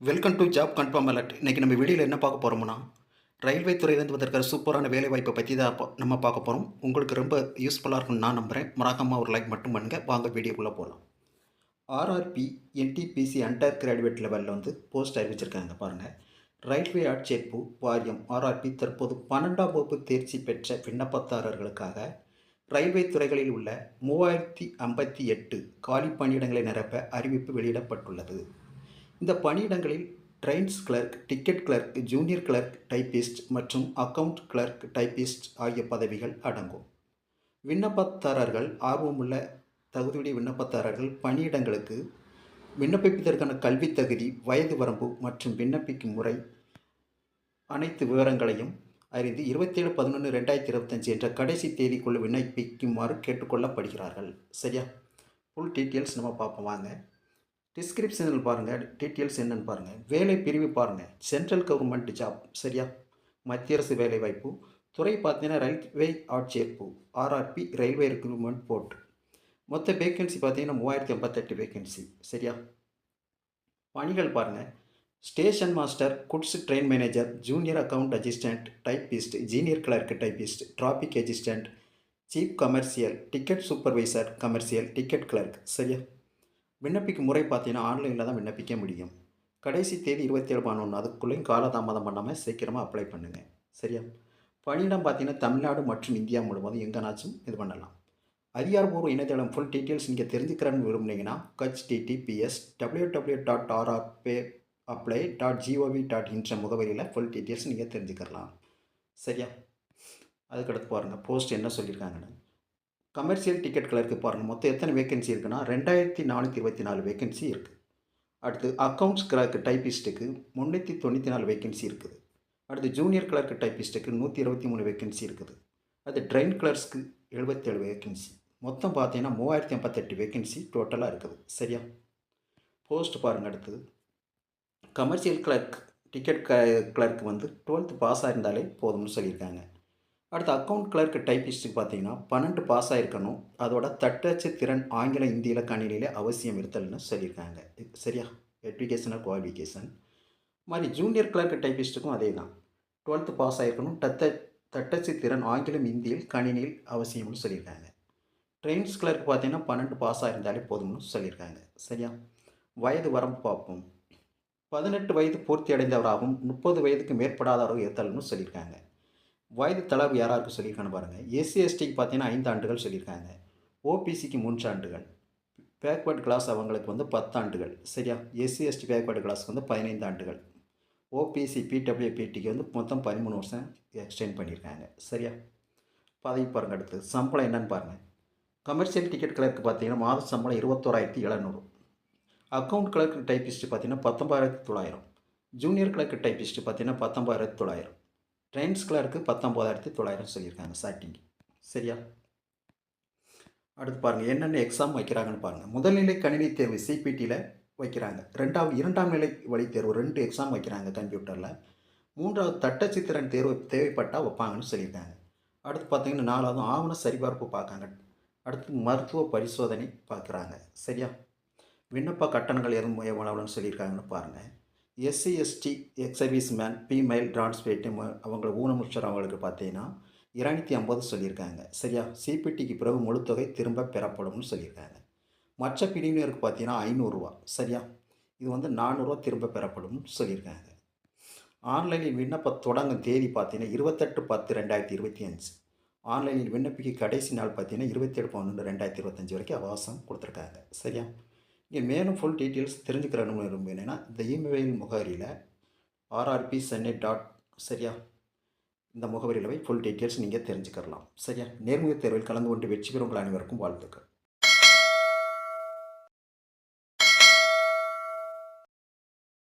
Welcome to job confirm alert இன்றைக்கி நம்ம வீடியோவில் என்ன பார்க்க போகிறோம்னா ரயில்வே துறையிலேருந்து வந்திருக்கிற சூப்பரான வேலை வாய்ப்பை பற்றி தான் நம்ம பார்க்க போகிறோம் உங்களுக்கு ரொம்ப யூஸ்ஃபுல்லாக இருக்கும்னு நான் நம்புகிறேன் மறக்காமல் ஒரு லைக் மட்டும் பண்ணுங்கள் வாங்க வீடியோக்குள்ளே போகலாம் ஆர்ஆர்பி என்டிபிசி அண்டர் கிராஜுவேட் லெவலில் வந்து போஸ்ட் அறிவிச்சிருக்காங்க பாருங்கள் ரயில்வே ஆட்சேர்ப்பு வாரியம் ஆர்ஆர்பி தற்போது பன்னெண்டாம் வகுப்பு தேர்ச்சி பெற்ற விண்ணப்பதாரர்களுக்காக ரயில்வே துறைகளில் உள்ள மூவாயிரத்தி ஐம்பத்தி எட்டு காலி பணியிடங்களை நிரப்ப அறிவிப்பு வெளியிடப்பட்டுள்ளது. இந்த பணியிடங்களில் trains clerk ticket clerk junior clerk typist மற்றும் அக்கவுண்ட் கிளர்க் டைப்பிஸ்ட் ஆகிய பதவிகள் அடங்கும். விண்ணப்பதாரர்கள் ஆர்வமுள்ள தகுதியுடைய விண்ணப்பதாரர்கள் பணியிடங்களுக்கு விண்ணப்பிப்பதற்கான கல்வித் தகுதி வயது வரம்பு மற்றும் விண்ணப்பிக்கும் முறை அனைத்து விவரங்களையும் அறிந்து இருபத்தேழு பதினொன்று ரெண்டாயிரத்தி இருபத்தஞ்சி என்ற கடைசி தேதிக்குள்ளே விண்ணப்பிக்குமாறு கேட்டுக்கொள்ளப்படுகிறார்கள். சரியா? ஃபுல் டீட்டெயில்ஸ் நம்ம பார்ப்போம். வாங்க. டிஸ்கிரிப்ஷனில் பாருங்கள் டீட்டெயில்ஸ் என்னன்னு பாருங்கள் வேலை பிரிவு பாருங்கள் சென்ட்ரல் கவர்மெண்ட் ஜாப் சரியா? மத்திய அரசு வேலை வாய்ப்பு. துறை பார்த்தீங்கன்னா ரயில்வே ஆட்சேர்ப்பு. ஆர்ஆர்பி ரயில்வே ரெக்ரூட்மெண்ட் போர்ட் மொத்த வேகன்சி பார்த்தீங்கன்னா மூவாயிரத்தி எண்பத்தெட்டு வேகன்சி சரியா? பணிகள் பாருங்கள் station master goods train manager junior account assistant typist junior clerk typist traffic assistant chief commercial ticket supervisor commercial ticket clerk சரியா? விண்ணப்பிக்கும் முறை பார்த்தீங்கன்னா ஆன்லைனில் தான் விண்ணப்பிக்க முடியும். கடைசி தேதி இருபத்தி ஏழு பதினொன்று அதுக்குள்ளேயும் காலதாமதம் பண்ணாமல் சீக்கிரமாக அப்ளை பண்ணுங்கள் சரியா? பணியிடம் பார்த்தீங்கன்னா தமிழ்நாடு மற்றும் இந்தியா முழுவதும் எங்கேனாச்சும் இது பண்ணலாம். அதிகாரப்பூர்வ இணையதளம் ஃபுல் டீட்டெயில்ஸ் நீங்கள் தெரிஞ்சுக்கிறேன்னு விரும்புனீங்கன்னா கச் https W W dot RRB apply dot gov dot இன்ற முகவரியில் ஃபுல் டீட்டெயில்ஸ் நீங்கள் தெரிஞ்சுக்கலாம். சரியா? அதுக்கடுத்து பாருங்கள் போஸ்ட் என்ன சொல்லியிருக்காங்கன்னு கமர்ஷியல் டிக்கெட் கிளர்க்கு பாருங்கள் மொத்தம் எத்தனை வேகன்சி இருக்குன்னா ரெண்டாயிரத்தி நானூற்றி இருபத்தி நாலு வேகன்சி இருக்குது அடுத்து அக்கௌண்ட்ஸ் கிளர்க்கு டைப்பிஸ்ட்டுக்கு முந்நூற்றி தொண்ணூற்றி நாலு வேகன்சி இருக்குது. அடுத்து ஜூனியர் கிளர்க் டைப்பிஸ்ட்டுக்கு நூற்றி இருபத்தி மூணு வேகன்சி இருக்குது அது ட்ரெயின் கிளர்ஸ்க்கு எழுபத்தேழு வேகன்சி மொத்தம் பார்த்தீங்கன்னா மூவாயிரத்தி எண்பத்தெட்டு வேகன்சி டோட்டலாக இருக்குது. சரியா? போஸ்ட் பாருங்கள் அடுத்து. கமர்ஷியல் கிளர்க் டிக்கெட் க கிளர்க் வந்து டுவெல்த்து பாஸ் ஆகிருந்தாலே போதும்னு சொல்லியிருக்காங்க. அடுத்து அக்கவுண்ட் கிளர்க் டைப்பிஸ்ட்டுக்கு பார்த்தீங்கன்னா பன்னெண்டு பாஸ் ஆகிருக்கணும் அதோட தட்டச்சு திறன் ஆங்கில இந்தியில் கணினியில் அவசியம் இருத்தல்னு சொல்லியிருக்காங்க. இது சரியா? எஜுகேஷனல் குவாலிஃபிகேஷன் மாதிரி ஜூனியர் கிளர்க் டைப்பிஸ்ட்டுக்கும் அதே தான் டுவெல்த்து பாஸ் ஆகிருக்கணும் தத்த தட்டச்சு திறன் ஆங்கிலம் இந்தியில் கணினியில் அவசியம்னு சொல்லியிருக்காங்க. ட்ரெயின்ஸ் கிளர்க் பார்த்தீங்கன்னா பன்னெண்டு பாஸ் ஆகிருந்தாலே போதும்னு சொல்லியிருக்காங்க. சரியா? வயது வரம்பு பார்ப்போம். பதினெட்டு வயது பூர்த்தி அடைந்தவராகவும் முப்பது வயதுக்கு மேற்படாதவராகவும் இருத்தல்னு சொல்லியிருக்காங்க. வயது தளர்வு யாராருக்கு சொல்லியிருக்கான்னு பாருங்கள் எஸ்சி எஸ்டிக்கு பார்த்தீங்கன்னா ஐந்து ஆண்டுகள் சொல்லியிருக்காங்க. ஓபிசிக்கு மூன்று ஆண்டுகள். பேக்வர்ட் கிளாஸ் அவங்களுக்கு வந்து பத்தாண்டுகள் சரியா? எஸ்சி எஸ்டி பேக்வர்டு கிளாஸ்க்கு வந்து பதினைந்து ஆண்டுகள். ஓபிசி பிடபிள்யூபிடிக்கு வந்து மொத்தம் பதிமூணு வருஷம் எக்ஸ்டெண்ட் பண்ணியிருக்காங்க. சரியா? பதவி பாருங்கள் அடுத்து. சம்பளம் என்னன்னு பாருங்கள் கமர்ஷியல் டிக்கெட் கிளர்க்கு பார்த்தீங்கன்னா மாத சம்பளம் இருபத்தோராயிரத்தி எழுநூறு. அக்கௌண்ட் கிளர்க்கு டைப்பிஸ்ட்டு பார்த்தீங்கன்னா பத்தொம்பதாயிரத்தி தொள்ளாயிரம். ஜூனியர் கிளர்க்கு டைப்பிஸ்ட்டு பார்த்தீங்கன்னா பத்தொம்பதாயிரத்தி தொள்ளாயிரம். ட்ரெயின்ஸ் கிளர்க்கு பத்தொம்போதாயிரத்தி தொள்ளாயிரம் சொல்லியிருக்காங்க ஸ்டார்டிங் சரியா? அடுத்து பாருங்கள் என்னென்ன எக்ஸாம் வைக்கிறாங்கன்னு பாருங்கள் முதல்நிலை கணினி தேர்வு சிபிடியில் வைக்கிறாங்க. ரெண்டாவது இரண்டாம் நிலை வழி தேர்வு ரெண்டு எக்ஸாம் வைக்கிறாங்க கம்ப்யூட்டரில் மூன்றாவது தட்டச்சித்திரன் தேர்வு தேவைப்பட்டால் வைப்பாங்கன்னு சொல்லியிருக்காங்க. அடுத்து பார்த்தீங்கன்னா நாலாவது ஆவண சரிபார்ப்பு பார்க்காங்க. அடுத்து மருத்துவ பரிசோதனை பார்க்குறாங்க. சரியா? விண்ணப்ப கட்டணங்கள் எதுவும் எவ்வளவுன்னு சொல்லியிருக்காங்கன்னு பாருங்கள் எஸ்சி எஸ்டி மேன் ஃபீமேல் டிரான்ஸ்பேட்டு அவங்க ஊனமுற்றர் அவங்களுக்கு பார்த்தீங்கன்னா இரநூத்தி ஐம்பது சொல்லியிருக்காங்க. சரியா? சிபிடிக்கு பிறகு முழு தொகை திரும்ப பெறப்படும்னு சொல்லியிருக்காங்க. மற்ற பிரிவினருக்கு பார்த்தீங்கன்னா ஐநூறுரூவா சரியா? இது வந்து நானூறுரூவா திரும்ப பெறப்படும்னு சொல்லியிருக்காங்க. ஆன்லைனில் விண்ணப்ப தொடங்கும் தேதி பார்த்தீங்கன்னா இருபத்தெட்டு பத்து ரெண்டாயிரத்தி இருபத்தி அஞ்சு. ஆன்லைனில் விண்ணப்பிக்க கடைசி நாள் பார்த்தீங்கன்னா இருபத்தேழு பன்னெண்டு ரெண்டாயிரத்தி இருபத்தஞ்சி வரைக்கும் அவகாசம் கொடுத்துருக்காங்க. சரியா? இங்கே மேலும் ஃபுல் டீட்டெயில்ஸ் தெரிஞ்சுக்கிறணும் விரும்புகிறேன்னா இந்த இமெயில் முகவரியில் ஆர்ஆர்பி சென்னை டாட் சரியா? இந்த முகவரியில் போய் ஃபுல் டீட்டெயில்ஸ் நீங்கள் தெரிஞ்சுக்கலாம் சரியா? நேர்முக தேர்வில் கலந்து கொண்டு வெற்றி பெறும் உங்கள் அனைவருக்கும் வாழ்த்துக்கள்.